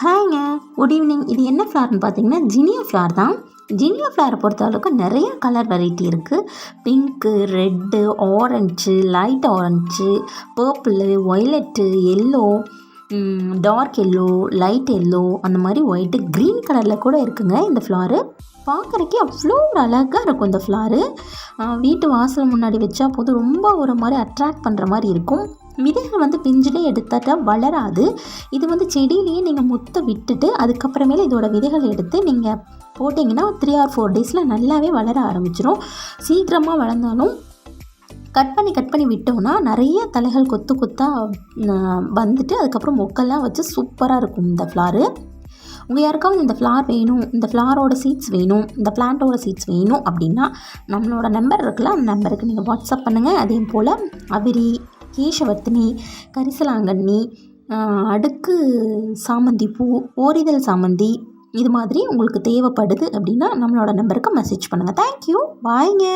ஹாய்ங்க good evening இது என்ன ஃப்ளார்னு பார்த்தீங்கன்னா ஜினியா ஃப்ளார் தான். ஜினியா ஃப்ளாரை பொறுத்த அளவுக்கு நிறைய கலர் வெரைட்டி இருக்குது pink red orange light orange purple violet yellow dark yellow light yellow அந்த மாதிரி ஒயிட்டு க்ரீன் கலரில் கூட இருக்குங்க இந்த ஃப்ளாரு பார்க்குறக்கே அவ்வளோ ஒரு அழகாக இருக்கும் இந்த ஃப்ளாரு வீட்டு வாசல் முன்னாடி வச்சா போதும். ரொம்ப ஒரு மாதிரி அட்ராக்ட் பண்ணுற மாதிரி இருக்கும். விதைகள் வந்து பிஞ்சிலே எடுத்தாட்டா வளராது. இது வந்து செடியிலேயே நீங்கள் முத்த விட்டுட்டு அதுக்கப்புறமேல இதோட விதைகள் எடுத்து நீங்கள் போட்டிங்கன்னா த்ரீ ஆர் ஃபோர் டேஸில் நல்லாவே வளர ஆரம்பிச்சிடும் சீக்கிரமாக வளர்ந்தாலும் கட் பண்ணி கட் பண்ணி விட்டோம்னா நிறைய தலைகள் கொத்து கொத்தாக வந்துட்டு அதுக்கப்புறம் மொக்கெல்லாம் வச்சு சூப்பராக இருக்கும் இந்த ஃப்ளாரு உங்கள் யாருக்காவது இந்த ஃப்ளார் வேணும் இந்த ஃப்ளாரோட சீட்ஸ் வேணும் இந்த பிளான்ட்டோட சீட்ஸ் வேணும் அப்படின்னா நம்மளோட நம்பர் இருக்குல்ல அந்த நம்பருக்கு நீங்கள் வாட்ஸ்அப் பண்ணுங்கள் அதே போல் அவிரி கேசவர்த்தினி கரிசலாங்கண்ணி அடுக்கு சாமந்தி பூ ஓரிதழ் சாமந்தி இது மாதிரி உங்களுக்கு தேவைப்படுது அப்படின்னா நம்மளோட நம்பருக்கு மெசேஜ் பண்ணுங்கள் தேங்க்யூ பாய்ங்க